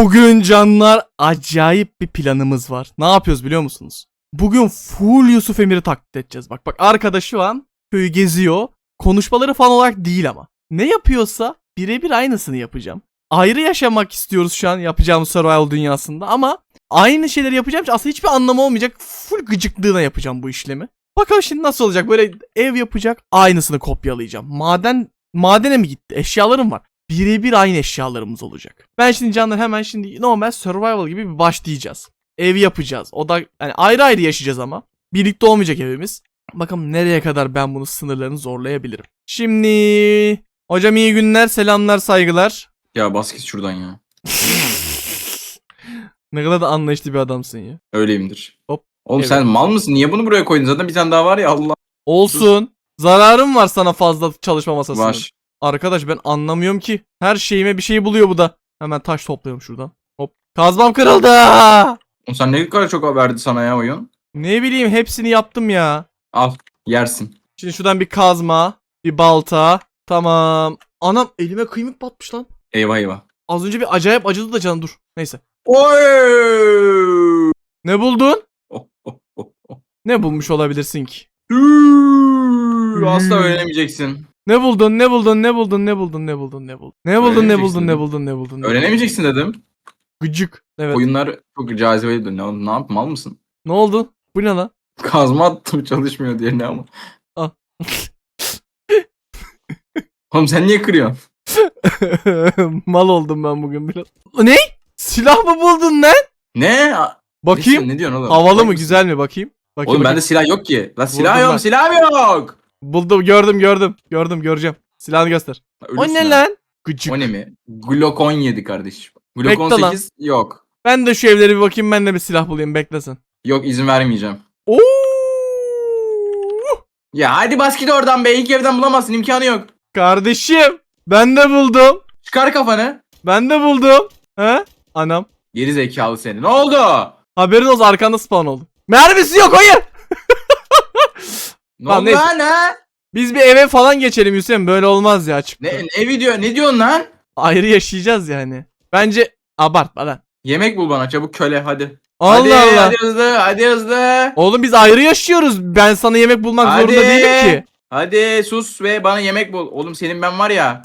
Bugün canlar acayip bir planımız var. Ne yapıyoruz biliyor musunuz? Bugün full Yusuf Emir'i taklit edeceğiz. Bak bak arkadaş şu an köyü geziyor. Konuşmaları falan olarak değil ama. Ne yapıyorsa birebir aynısını yapacağım. Ayrı yaşamak istiyoruz şu an yapacağımız survival dünyasında ama aynı şeyleri yapacağım aslında hiçbir anlamı olmayacak. Full gıcıklığına yapacağım bu işlemi. Bakalım şimdi nasıl olacak? Böyle ev yapacak aynısını kopyalayacağım. Maden madene mi gitti? Eşyalarım var birebir aynı eşyalarımız olacak. Ben şimdi canlar hemen şimdi normal survival gibi bir başlayacağız. Ev yapacağız. O da yani ayrı ayrı yaşayacağız ama. Birlikte olmayacak evimiz. Bakalım nereye kadar ben bunu sınırlarını zorlayabilirim. Şimdi hocam iyi günler, selamlar, saygılar. Ya bas git şuradan ya. Ne kadar da anlayışlı bir adamsın ya. Öyleyimdir. Hop. Oğlum Evet. sen mal mısın? Niye bunu buraya koydun? Zaten bir tane daha var ya Allah Olsun. Zararım var sana fazla çalışma masasının. var. Arkadaş ben anlamıyorum ki. Her şeyime bir şey buluyor bu da. Hemen taş topluyorum şuradan. Hop. Kazmam kırıldı. Oğlum sen ne kadar çok verdi sana ya oyun? Ne bileyim hepsini yaptım ya. Al yersin. Şimdi şuradan bir kazma, bir balta. Tamam. Anam elime kıymık batmış lan. Eyvah eyvah. Az önce bir acayip acıdı da canım dur. Neyse. Oy! Ne buldun? Oh, oh, oh, oh. Ne bulmuş olabilirsin ki? Asla öğrenemeyeceksin. Ne buldun? Ne buldun? Ne buldun? Ne buldun? Ne buldun? Ne buldun? Ne buldun? Ne buldun? Ne buldun? Ne buldun? Ne? Öğrenemeyeceksin dedim. Gıcık. Evet. Oyunlar çok cazibeli. Ne, ne yap mal mısın? Ne oldu? Bu ne lan? Kazma attım çalışmıyor diğerine ama. Al. Oğlum sen niye kırıyorsun? Mal oldum ben bugün biraz. Ne? Silah mı buldun lan? Ne? Bakayım. Ne, ne diyorsun oğlum? Havalı mı? Manyak Güzel mi? Bakayım. Bakayım. Oğlum bakayım. bende silah yok ki. Lan silah Vurdum yok, silah yok. Buldum, gördüm, gördüm. Gördüm, göreceğim. Silahını göster. O Ölürsün ne ha. lan? Gıcık. O ne mi? Glock 17 kardeşim. Glock Bekle lan. 18 yok. Ben de şu evleri bir bakayım ben de bir silah bulayım beklesin. Yok izin vermeyeceğim. Oo! Ya hadi bas git oradan be. İlk evden bulamazsın imkanı yok. Kardeşim ben de buldum. Çıkar kafanı. Ben de buldum. He? Anam. Geri zekalı seni. Ne oldu? Haberin olsun arkanda spawn oldu. Mermisi yok hayır. Ne Lan neyse. lan ha? Biz bir eve falan geçelim Hüseyin böyle olmaz ya açık. Ne, ne video ne diyorsun lan? Ayrı yaşayacağız yani. Bence abartma lan. Yemek bul bana çabuk köle hadi. Allah hadi, Allah. Hadi hızlı hadi hızlı. Oğlum biz ayrı yaşıyoruz. Ben sana yemek bulmak Hadi. zorunda değilim ki. Hadi sus ve bana yemek bul. Oğlum senin ben var ya.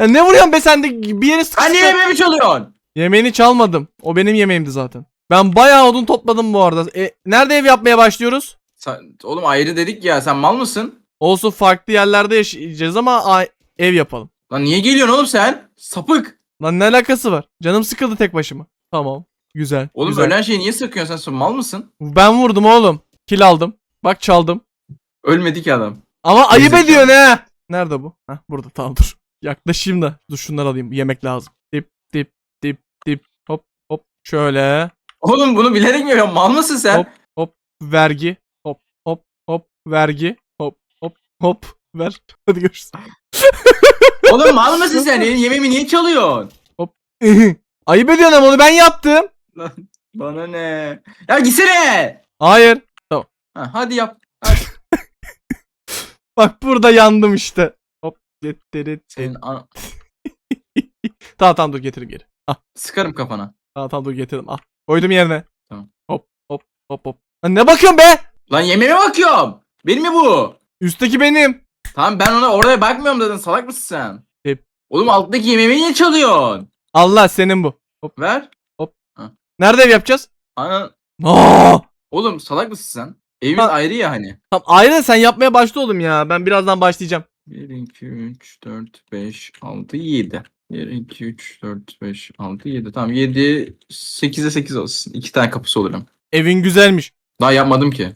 Ya ne vuruyorsun be sen de bir yere Anne sıkıştın. yemeğimi çalıyorsun. Yemeğini çalmadım. O benim yemeğimdi zaten. Ben bayağı odun topladım bu arada. E, nerede ev yapmaya başlıyoruz? Sen- oğlum ayrı dedik ya sen mal mısın? Olsun farklı yerlerde yaşayacağız ama ev yapalım. Lan niye geliyorsun oğlum sen? Sapık. Lan ne alakası var? Canım sıkıldı tek başıma. Tamam. Güzel. Oğlum güzel. ölen şeyi niye sıkıyorsun sen mal mısın? Ben vurdum oğlum. Kill aldım. Bak çaldım. Ölmedi ki adam. Ama ayıp Gerizekalı. ediyorsun ha. Nerede bu? Heh burada tamam dur. Yaklaşayım da. Dur şunları alayım. Yemek lazım. Dip dip dip dip. Hop hop. Şöyle. Oğlum bunu bilerek mi yapıyorsun? Mal mısın sen? Hop. Vergi. Hop hop hop. Vergi. Hop hop hop. Ver. Hadi görüşürüz. Oğlum mal mısın sen? Yemeğimi niye çalıyorsun? ayıp ediyorsun ama onu ben yaptım. Lan bana ne? Ya gitsene. Hayır. Ha, hadi yap. Bak burada yandım işte. Hop. Getiri. Senin an- Tamam tamam dur getireyim geri. Ah. Sıkarım kafana. Tamam tamam dur getirdim. Ah. Koydum yerine. Tamam. Hop hop hop hop. Lan ne bakıyorsun be? Lan yemeğime bakıyorum. Benim mi bu? Üstteki benim. Tamam ben ona oraya bakmıyorum dedim. Salak mısın sen? Hep. Oğlum alttaki yemeğimi niye çalıyorsun? Allah senin bu. Ver. Nerede ev yapacağız? Ana. Aa! Oğlum salak mısın sen? Evimiz Ha. ayrı ya hani. Tamam ayrı sen yapmaya başla oğlum ya. Ben birazdan başlayacağım. 1, 2, 3, 4, 5, 6, 7. 1, 2, 3, 4, 5, 6, 7. Tamam 7, 8'e 8 olsun. 2 tane kapısı olurum. Evin güzelmiş. Daha yapmadım ki.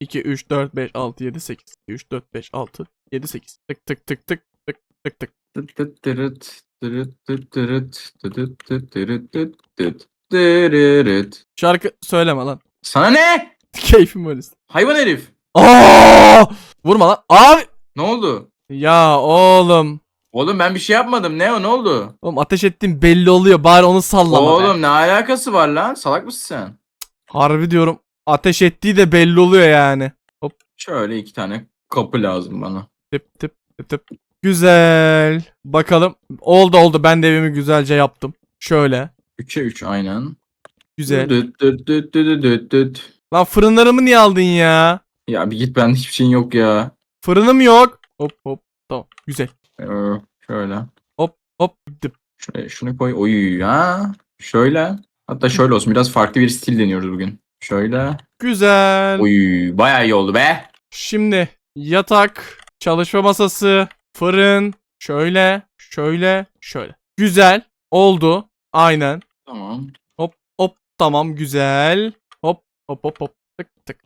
2, 3, 4, 5, 6, 7, 8. 2, 3, 4, 5, 6, 7, 8. Tık tık tık tık tık tık tık. Tıt tıt tırıt, tırıt tırıt, tıt tıt tırıt tıt tıt tırıt. Şarkı söyleme lan. Sana ne? Keyfim öyle. Hayvan herif. Aa! Vurma lan. Abi. Ne oldu? Ya oğlum. Oğlum ben bir şey yapmadım. Ne o ne oldu? Oğlum ateş ettiğim belli oluyor. Bari onu sallama be. Oğlum ne alakası var lan? Salak mısın sen? Harbi diyorum. Ateş ettiği de belli oluyor yani. Şöyle iki tane kapı lazım bana. Tıp tıp tıp tıp Güzel. Bakalım. Oldu oldu. Ben de evimi güzelce yaptım. Şöyle. 3'e 3 aynen. Güzel. Düt düt düt düt düt düt. Lan fırınlarımı niye aldın ya? Ya bir git bende hiçbir şeyin yok ya. Fırınım yok. Hop hop. Tamam. Güzel. Ee, şöyle. Hop hop. Dıp. Şuraya şunu koy. Oy ya. Şöyle. Hatta şöyle olsun. Biraz farklı bir stil deniyoruz bugün. Şöyle. Güzel. Oy bayağı iyi oldu be. Şimdi yatak, çalışma masası, fırın, şöyle, şöyle, şöyle. Güzel. Oldu. Aynen. Tamam. Hop hop tamam güzel. Hop hop hop hop. Tık tık.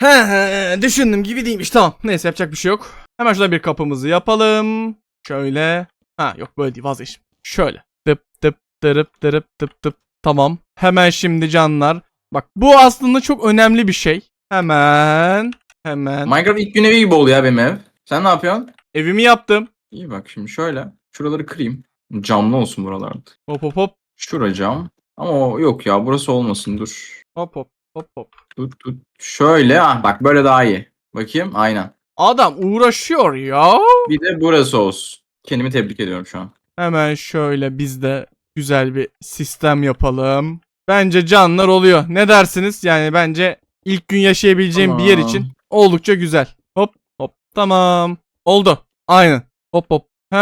He he düşündüğüm gibi değilmiş tamam. Neyse yapacak bir şey yok. Hemen şurada bir kapımızı yapalım. Şöyle. Ha yok böyle değil vazgeçtim. Şöyle. Tıp tıp tırıp tırıp tıp tıp. Tamam. Hemen şimdi canlar. Bak bu aslında çok önemli bir şey. Hemen. Hemen. Minecraft ilk gün evi gibi oldu ya benim ev. Sen ne yapıyorsun? Evimi yaptım. İyi bak şimdi şöyle. Şuraları kırayım. Camlı olsun buralarda. Hop hop hop. Şura cam. Ama o yok ya burası olmasın dur. Hop hop hop hop. Dur dur. Şöyle ah bak böyle daha iyi. Bakayım aynen. Adam uğraşıyor ya. Bir de burası olsun. Kendimi tebrik ediyorum şu an. Hemen şöyle biz de güzel bir sistem yapalım. Bence canlar oluyor. Ne dersiniz? Yani bence ilk gün yaşayabileceğim bir yer Tamam. için oldukça güzel. Hop hop tamam. Oldu. Aynen. Hop hop. He,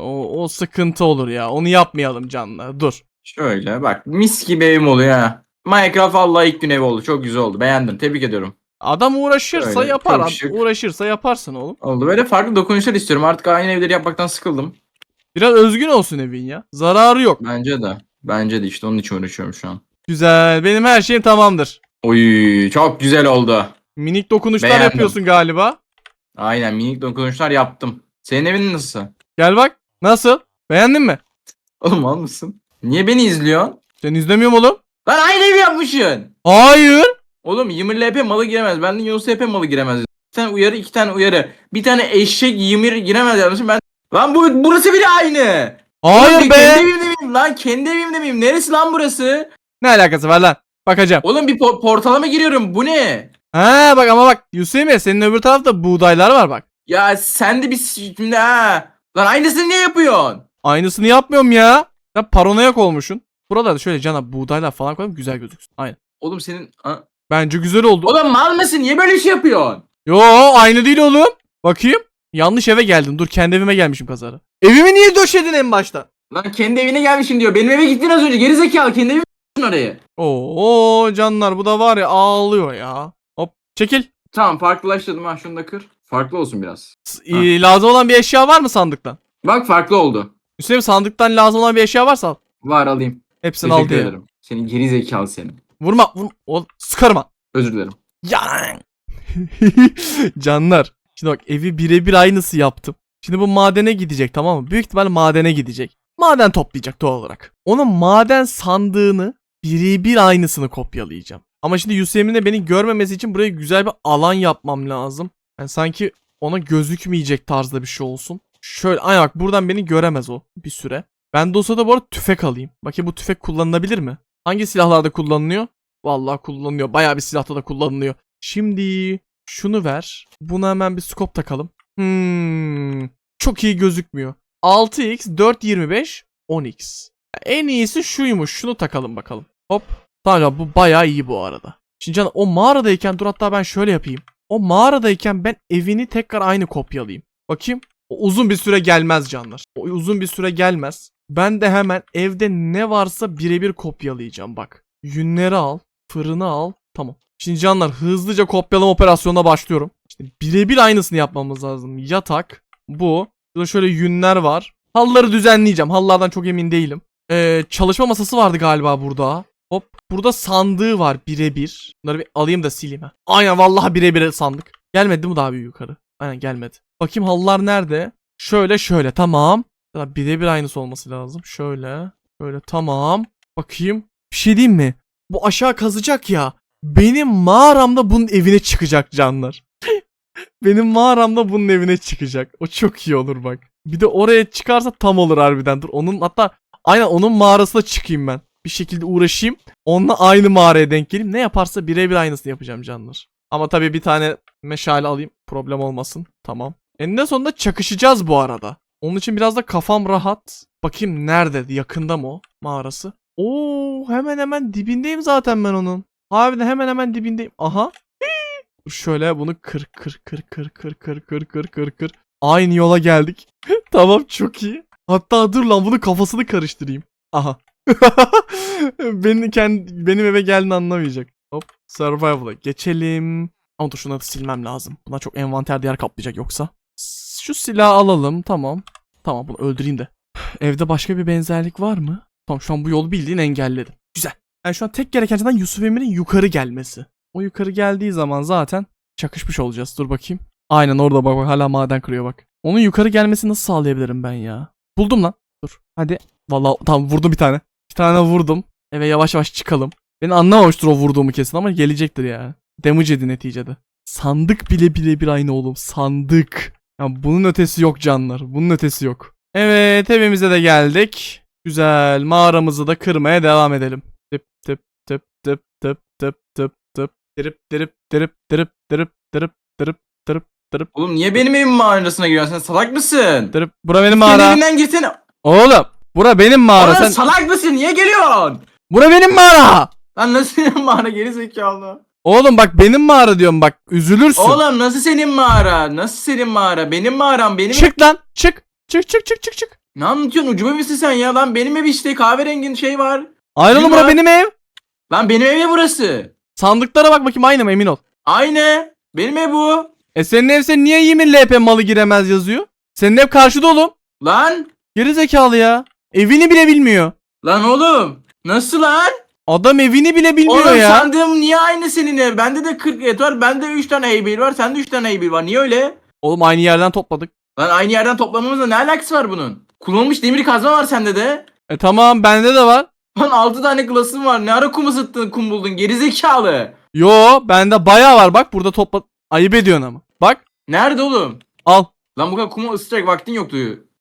o, o sıkıntı olur ya. Onu yapmayalım canlar. Dur. Şöyle bak mis gibi evim oluyor ha. Minecraft vallahi ilk gün evi oldu. Çok güzel oldu. Beğendim. Tebrik ediyorum. Adam uğraşırsa Öyle, yapar. çok Ad- şık. Uğraşırsa yaparsın oğlum. Oldu. Böyle farklı dokunuşlar istiyorum. Artık aynı evleri yapmaktan sıkıldım. Biraz özgün olsun evin ya. Zararı yok. Bence de. Bence de işte onun için uğraşıyorum şu an. Güzel. Benim her şeyim tamamdır. Oy çok güzel oldu. Minik dokunuşlar Beğendim. yapıyorsun galiba. Aynen minik dokunuşlar yaptım. Senin evin nasıl? Gel bak. Nasıl? Beğendin mi? Oğlum al mısın? Niye beni izliyorsun? Sen izlemiyorum oğlum. Lan aynı evi yapmışsın. Hayır. Oğlum Ymir LP malı giremez. Ben de Yunus LP malı giremez. Bir tane uyarı iki tane uyarı. Bir tane eşek Ymir giremez yazmışım ben. Lan bu burası bile aynı. Hayır Oğlum, be. Kendi evimde miyim lan? Kendi evimde miyim? Neresi lan burası? Ne alakası var lan? Bakacağım. Oğlum bir po- portala mı giriyorum? Bu ne? Ha bak ama bak Yusuf senin öbür tarafta buğdaylar var bak. Ya sen de bir şimdi ha. Lan aynısını niye yapıyorsun? Aynısını yapmıyorum ya. Sen paranoyak olmuşsun. Burada da şöyle cana buğdaylar falan koyalım güzel gözüksün. Aynen. Oğlum senin... Ha? Bence güzel oldu. Oğlum mal mısın? Niye böyle şey yapıyorsun? Yo aynı değil oğlum. Bakayım. Yanlış eve geldim. Dur kendi evime gelmişim kazara. Evimi niye döşedin en başta? Lan kendi evine gelmişim diyor. Benim eve gittin az önce. Geri zekalı kendi evine oraya. Oo canlar bu da var ya ağlıyor ya. Hop çekil. Tamam farklılaştırdım ha şunu da kır. Farklı olsun biraz. S- ee, lazım olan bir eşya var mı sandıktan? Bak farklı oldu. Hüseyin sandıktan lazım olan bir eşya varsa al. Var alayım. Hepsini al Teşekkür diye. ederim. Senin geri zekalı senin. Vurma. Vur, o, sıkarma. Özür dilerim. Yan. Canlar. Şimdi bak evi birebir aynısı yaptım. Şimdi bu madene gidecek tamam mı? Büyük ihtimal madene gidecek. Maden toplayacak doğal olarak. Onun maden sandığını birebir aynısını kopyalayacağım. Ama şimdi de beni görmemesi için buraya güzel bir alan yapmam lazım. Yani sanki ona gözükmeyecek tarzda bir şey olsun. Şöyle ay bak buradan beni göremez o bir süre. Ben de olsa da bu arada tüfek alayım. Bakayım bu tüfek kullanılabilir mi? Hangi silahlarda kullanılıyor? Vallahi kullanılıyor. Bayağı bir silahta da kullanılıyor. Şimdi şunu ver. Buna hemen bir scope takalım. Hmm. Çok iyi gözükmüyor. 6x, 425, 10x. En iyisi şuymuş. Şunu takalım bakalım. Hop. Tamam bu bayağı iyi bu arada. Şimdi canım o mağaradayken dur hatta ben şöyle yapayım. O mağaradayken ben evini tekrar aynı kopyalayayım. Bakayım. O uzun bir süre gelmez canlar. O uzun bir süre gelmez. Ben de hemen evde ne varsa birebir kopyalayacağım bak. Yünleri al. Fırını al. Tamam. Şimdi canlar hızlıca kopyalama operasyonuna başlıyorum. Birebir aynısını yapmamız lazım. Yatak. Bu. Burada şöyle yünler var. Halları düzenleyeceğim. Hallardan çok emin değilim. Ee, çalışma masası vardı galiba burada. Hop. Burada sandığı var birebir. Bunları bir alayım da sileyim ha. Aynen vallahi birebir sandık. Gelmedi mi daha bir yukarı? Aynen gelmedi. Bakayım halılar nerede? Şöyle şöyle tamam. Birebir aynısı olması lazım. Şöyle. Şöyle tamam. Bakayım. Bir şey diyeyim mi? Bu aşağı kazacak ya. Benim mağaramda bunun evine çıkacak canlar. Benim mağaramda bunun evine çıkacak. O çok iyi olur bak. Bir de oraya çıkarsa tam olur harbiden. Dur onun hatta aynen onun mağarasına çıkayım ben. Bir şekilde uğraşayım. Onunla aynı mağaraya denk geleyim. Ne yaparsa birebir aynısını yapacağım canlar. Ama tabii bir tane meşale alayım. Problem olmasın. Tamam. Eninde sonunda çakışacağız bu arada. Onun için biraz da kafam rahat. Bakayım nerede? Yakında mı o mağarası? Oo hemen hemen dibindeyim zaten ben onun. Harbiden hemen hemen dibindeyim. Aha. Şöyle bunu kır kır kır kır kır kır kır kır kır kır. Aynı yola geldik. tamam çok iyi. Hatta dur lan bunu kafasını karıştırayım. Aha. benim, kendi, benim eve geldiğini anlamayacak. Hop survival'a geçelim. Ama dur şunları silmem lazım. Bunlar çok envanterde yer kaplayacak yoksa. Şu silahı alalım tamam. Tamam bunu öldüreyim de. Evde başka bir benzerlik var mı? Tamam şu an bu yolu bildiğin engelledim. Güzel. Yani şu an tek gereken zaten Yusuf Emir'in yukarı gelmesi. O yukarı geldiği zaman zaten çakışmış olacağız. Dur bakayım. Aynen orada bak bak hala maden kırıyor bak. Onun yukarı gelmesini nasıl sağlayabilirim ben ya? Buldum lan. Dur. Hadi. Vallahi tamam vurdum bir tane. Bir tane vurdum. Eve yavaş yavaş çıkalım. Beni anlamamıştır o vurduğumu kesin ama gelecektir ya. Damage yedi neticede. Sandık bile bile bir aynı oğlum. Sandık. Ya bunun ötesi yok canlar. Bunun ötesi yok. Evet evimize de geldik. Güzel. Mağaramızı da kırmaya devam edelim. Tıp tıp tıp tıp tıp tıp tıp tıp. Dirip dirip dirip dirip dirip dirip dirip dirip dirip Oğlum niye benim evimin mağarasına giriyorsun? Sen salak mısın? dirip. Bura benim mağara. evinden girsene. Oğlum. Bura benim mağara. Oğlum Sen... salak mısın? Niye geliyorsun? Bura benim mağara. Lan nasıl senin mağara geri zekalı? Oğlum bak benim mağara diyorum bak. Üzülürsün. Oğlum nasıl senin mağara? Nasıl senin mağara? Benim mağaram benim. Çık lan. Çık. Çık çık çık çık çık. Ne anlatıyorsun? Ucube misin sen ya? Lan benim ev işte kahverengin şey var. Oğlum bura benim ev. Lan benim ev ya burası. Sandıklara bak bakayım aynı mı emin ol. Aynı. Benim ev bu. E senin ev sen niye 20 LP malı giremez yazıyor? Senin ev karşıda oğlum. Lan. Geri zekalı ya. Evini bile bilmiyor. Lan oğlum. Nasıl lan? Adam evini bile bilmiyor Oğlum ya. sandığım niye aynı senin ev? Bende de 40 et var. Bende 3 tane heybil var. Sende 3 tane heybil var. Niye öyle? Oğlum aynı yerden topladık. Lan aynı yerden toplamamızla ne alakası var bunun? Kullanılmış demir kazma var sende de. E tamam bende de var. Lan 6 tane klasın var. Ne ara kum ısıttın kum buldun gerizekalı. Yo bende bayağı var bak burada topla. Ayıp ediyorsun ama. Bak Nerede oğlum? al. Lan bu kadar kumu ısıtacak vaktin yoktu.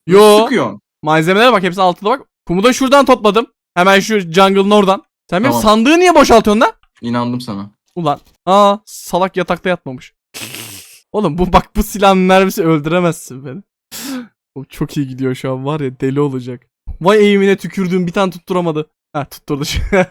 Yo Sıkıyorsun. malzemelere bak hepsi altıda bak. Kumu da şuradan topladım. Hemen şu jungle'ın oradan. Sen benim Tamam. sandığı niye boşaltıyorsun lan? İnandım sana. Ulan. Aa salak yatakta yatmamış. Oğlum bu bak bu silahın mermisi öldüremezsin beni. o çok iyi gidiyor şu an var ya deli olacak. Vay eğimine tükürdüğüm bir tane tutturamadı. Ha tutturdu.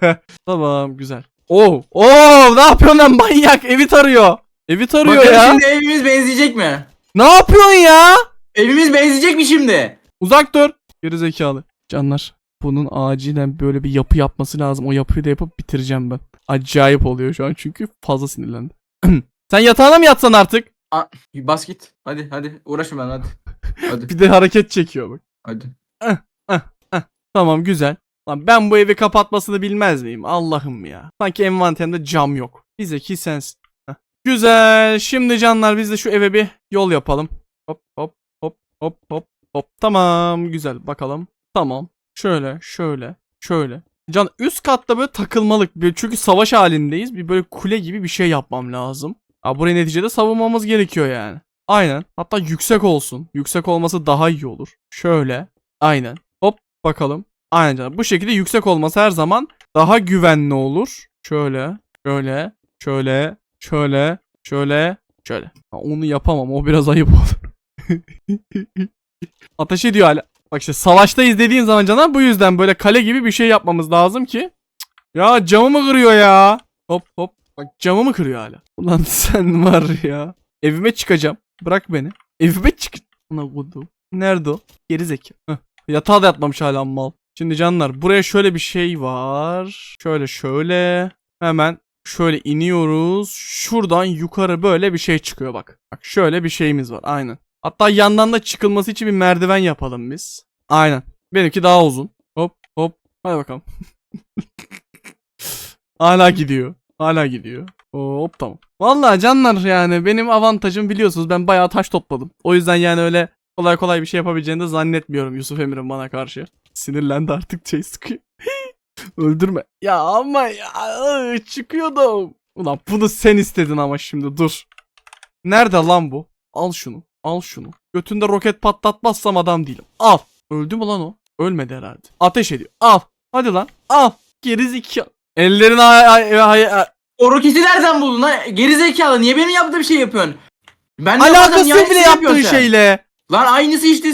tamam güzel. Oo, oo ne yapıyorsun lan manyak evi tarıyor. Evi tarıyor Bakalım ya. şimdi evimiz benzeyecek mi? Ne yapıyorsun ya? Evimiz benzeyecek mi şimdi? Uzak dur. Geri zekalı. Canlar bunun acilen böyle bir yapı yapması lazım. O yapıyı da yapıp bitireceğim ben. Acayip oluyor şu an çünkü fazla sinirlendi. Sen yatağına mı yatsan artık? Bas git. Hadi hadi uğraşma ben hadi. Hadi Bir de hareket çekiyor bak. hadi. Tamam güzel. Lan ben bu evi kapatmasını bilmez miyim? Allah'ım ya. Sanki envanterimde cam yok. Bir zeki sensin. Heh. Güzel. Şimdi canlar biz de şu eve bir yol yapalım. Hop hop hop hop hop hop. Tamam güzel bakalım. Tamam. Şöyle şöyle şöyle. Can üst katta böyle takılmalık. Çünkü savaş halindeyiz. Bir böyle kule gibi bir şey yapmam lazım. Ha, burayı neticede savunmamız gerekiyor yani. Aynen. Hatta yüksek olsun. Yüksek olması daha iyi olur. Şöyle. Aynen. Hop bakalım. Aynen canım. Bu şekilde yüksek olması her zaman daha güvenli olur. Şöyle, şöyle, şöyle, şöyle, şöyle, şöyle. Ha, onu yapamam. O biraz ayıp olur. Ateş ediyor hala. Bak işte savaştayız dediğin zaman cana bu yüzden böyle kale gibi bir şey yapmamız lazım ki. Ya camımı kırıyor ya. Hop hop. Bak camımı kırıyor hala. Ulan sen var ya. Evime çıkacağım. Bırak beni. Evime çık. Nerede o? Geri. Heh. Yatağa da yatmamış hala mal. Şimdi canlar buraya şöyle bir şey var. Şöyle şöyle. Hemen şöyle iniyoruz. Şuradan yukarı böyle bir şey çıkıyor bak. Bak şöyle bir şeyimiz var. Aynen. Hatta yandan da çıkılması için bir merdiven yapalım biz. Aynen. Benimki daha uzun. Hop hop. Hadi bakalım. Hala gidiyor. Hala gidiyor. Hop tamam. Vallahi canlar yani benim avantajım biliyorsunuz ben bayağı taş topladım. O yüzden yani öyle kolay kolay bir şey yapabileceğini de zannetmiyorum Yusuf Emir'in bana karşı. Sinirlendi artık şey sıkıyor. Öldürme. Ya ama ya çıkıyordum. Ulan bunu sen istedin ama şimdi dur. Nerede lan bu? Al şunu. Al şunu. Götünde roket patlatmazsam adam değilim. Al. Öldü mü lan o? Ölmedi herhalde. Ateş ediyor. Al. Hadi lan. Al. Gerizekalı. Ellerini ay ay ay ay- O roketi nereden buldun lan? Gerizekalı niye benim yaptığım şey yapıyorsun? Ben Alakası bile yaptığın şeyle. Lan aynısı işte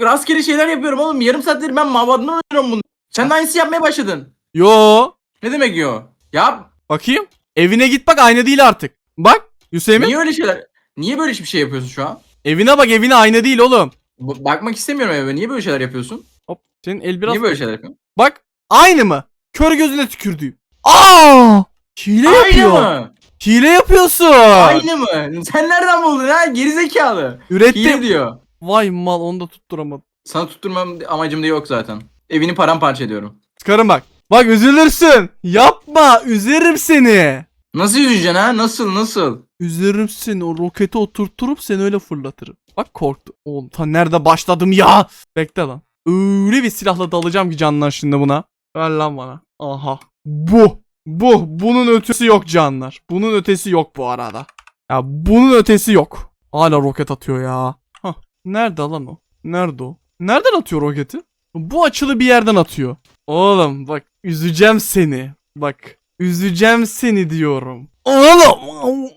rastgele şeyler yapıyorum oğlum. Yarım saattir ben mabadını oynuyorum bunu. Sen de aynısı yapmaya başladın. Yo. Ne demek yo? Yap. Bakayım. Evine git bak aynı değil artık. Bak Hüseyin. Niye öyle şeyler? Niye böyle bir şey yapıyorsun şu an? Evine bak evine aynı değil oğlum. B- bakmak istemiyorum eve. Niye böyle şeyler yapıyorsun? Hop senin el biraz... Niye böyle şeyler yapıyorsun? Bak aynı mı? Kör gözüne tükürdüğüm. Aa! Hile yapıyor. Aynı mı? Hile yapıyorsun. Aynı mı? Sen nereden buldun ha? Gerizekalı. Ürettim. Hile diyor. Vay mal onu da tutturamadım. Sana tutturmam amacım da yok zaten. Evini paramparça ediyorum. Çıkarın bak. Bak üzülürsün. Yapma. Üzerim seni. Nasıl yüzeceksin ha? Nasıl nasıl? Üzerim seni. O roketi oturtturup seni öyle fırlatırım. Bak korktu. Oğlum ta nerede başladım ya? Bekle lan. Öyle bir silahla dalacağım ki canlar şimdi buna. Ver lan bana. Aha. Bu. Bu. Bunun ötesi yok canlar. Bunun ötesi yok bu arada. Ya bunun ötesi yok. Hala roket atıyor ya. Hah. Nerede lan o? Nerede o? Nereden atıyor roketi? Bu açılı bir yerden atıyor. Oğlum bak üzeceğim seni. Bak üzeceğim seni diyorum. Oğlum.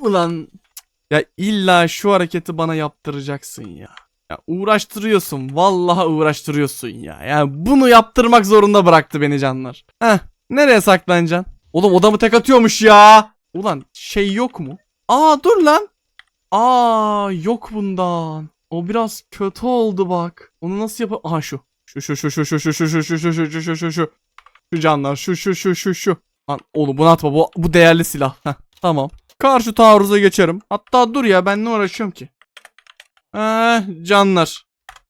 Ulan ya illa şu hareketi bana yaptıracaksın ya. Ya uğraştırıyorsun. Vallahi uğraştırıyorsun ya. Yani bunu yaptırmak zorunda bıraktı beni canlar. Heh. Nereye saklanacaksın? Oğlum odamı tek atıyormuş ya. Ulan şey yok mu? Aa dur lan. Aa yok bundan. O biraz kötü oldu bak. Onu nasıl yap? Aha şu. Şu şu şu şu şu şu şu şu şu şu şu şu şu şu şu. Şu canlar şu şu şu şu şu. Lan oğlum bunu atma bu, bu değerli silah. Heh, tamam. Karşı taarruza geçerim. Hatta dur ya ben ne uğraşıyorum ki? Eh, canlar.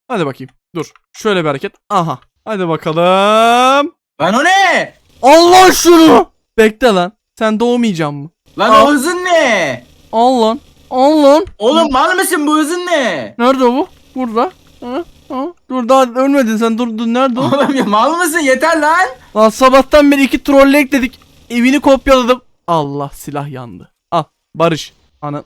Hadi bakayım. Dur. Şöyle bir hareket. Aha. Hadi bakalım. Lan o ne? Allah şunu. Bekle lan. Sen doğmayacaksın mı? Lan Aa. o hızın ne? Al lan. Al lan. Oğlum mal mısın bu hızın ne? Nerede bu? Burada. Ha? Ha? Dur daha ölmedin sen dur dur nerede o? Oğlum ya mal mısın yeter lan. Lan sabahtan beri iki troll ekledik. Evini kopyaladım. Allah silah yandı. Al Barış. Ana